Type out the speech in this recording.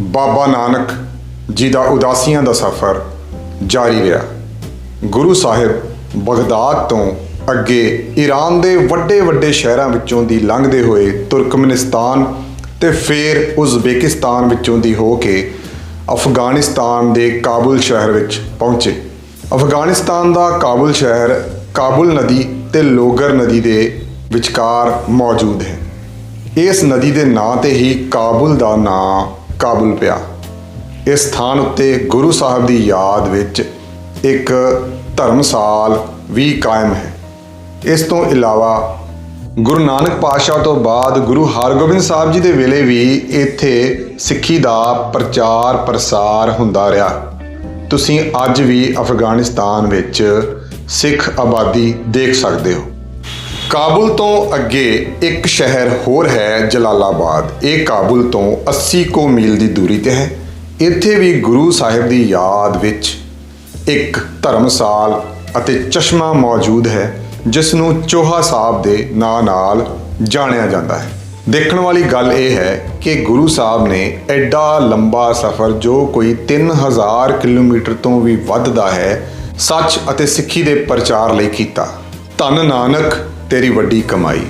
ਬਾਬਾ ਨਾਨਕ ਜੀ ਦਾ ਉਦਾਸੀਆਂ ਦਾ ਸਫ਼ਰ ਜਾਰੀ ਰਿਹਾ। ਗੁਰੂ ਸਾਹਿਬ ਬਗਦਾਦ ਤੋਂ ਅੱਗੇ ਈਰਾਨ ਦੇ ਵੱਡੇ ਵੱਡੇ ਸ਼ਹਿਰਾਂ ਵਿੱਚੋਂ ਦੀ ਲੰਘਦੇ ਹੋਏ ਤੁਰਕਮਨਿਸਤਾਨ ਤੇ ਫਿਰ ਉਜ਼ਬੇਕਿਸਤਾਨ ਵਿੱਚੋਂ ਦੀ ਹੋ ਕੇ ਅਫਗਾਨਿਸਤਾਨ ਦੇ ਕਾਬੁਲ ਸ਼ਹਿਰ ਵਿੱਚ ਪਹੁੰਚੇ। ਅਫਗਾਨਿਸਤਾਨ ਦਾ ਕਾਬੁਲ ਸ਼ਹਿਰ ਕਾਬੁਲ ਨਦੀ ਤੇ ਲੋਗਰ ਨਦੀ ਦੇ ਵਿਚਕਾਰ ਮੌਜੂਦ ਹੈ। ਇਸ ਨਦੀ ਦੇ ਨਾਂ ਤੇ ਹੀ ਕਾਬੁਲ ਦਾ ਨਾਂ ਕਾਬੁਲ ਪਿਆ। ਇਸ ਸਥਾਨ ਉੱਤੇ ਗੁਰੂ ਸਾਹਿਬ ਦੀ ਯਾਦ ਵਿੱਚ ਇੱਕ ਧਰਮਸਾਲ ਵੀ ਕਾਇਮ ਹੈ। ਇਸ ਤੋਂ ਇਲਾਵਾ ਗੁਰੂ ਨਾਨਕ ਪਾਤਸ਼ਾਹ ਤੋਂ ਬਾਅਦ ਗੁਰੂ ਹਰਗੋਬਿੰਦ ਸਾਹਿਬ ਜੀ ਦੇ ਵੇਲੇ ਵੀ ਇੱਥੇ ਸਿੱਖੀ ਦਾ ਪ੍ਰਚਾਰ ਪ੍ਰਸਾਰ ਹੁੰਦਾ ਰਿਹਾ। ਤੁਸੀਂ ਅੱਜ ਵੀ ਅਫਗਾਨਿਸਤਾਨ ਵਿੱਚ ਸਿੱਖ ਆਬਾਦੀ ਦੇਖ ਸਕਦੇ ਹੋ। ਕਾਬੁਲ ਤੋਂ ਅੱਗੇ ਇੱਕ ਸ਼ਹਿਰ ਹੋਰ ਹੈ ਜਲਾਲਾਬਾਦ। ਇਹ ਕਾਬੁਲ ਤੋਂ 80 ਕੋ ਮੀਲ ਦੀ ਦੂਰੀ ਤੇ ਹੈ। ਇੱਥੇ ਵੀ ਗੁਰੂ ਸਾਹਿਬ ਦੀ ਯਾਦ ਵਿੱਚ ਇੱਕ ਧਰਮਸਾਲ ਅਤੇ ਚਸ਼ਮਾ ਮੌਜੂਦ ਹੈ ਜਿਸ ਨੂੰ ਚੋਹਾ ਸਾਹਿਬ ਦੇ ਨਾਂ ਨਾਲ ਜਾਣਿਆ ਜਾਂਦਾ ਹੈ। ਦੇਖਣ ਵਾਲੀ ਗੱਲ ਇਹ ਹੈ ਕਿ ਗੁਰੂ ਸਾਹਿਬ ਨੇ ਐਡਾ ਲੰਬਾ ਸਫ਼ਰ, ਜੋ ਕੋਈ 3000 ਕਿਲੋਮੀਟਰ ਤੋਂ ਵੀ ਵੱਧ ਦਾ ਹੈ, ਸੱਚ ਅਤੇ ਸਿੱਖੀ ਦੇ ਪ੍ਰਚਾਰ ਲਈ ਕੀਤਾ। ਧੰਨ ਨਾਨਕ ਤੇਰੀ ਵੱਡੀ ਕਮਾਈ।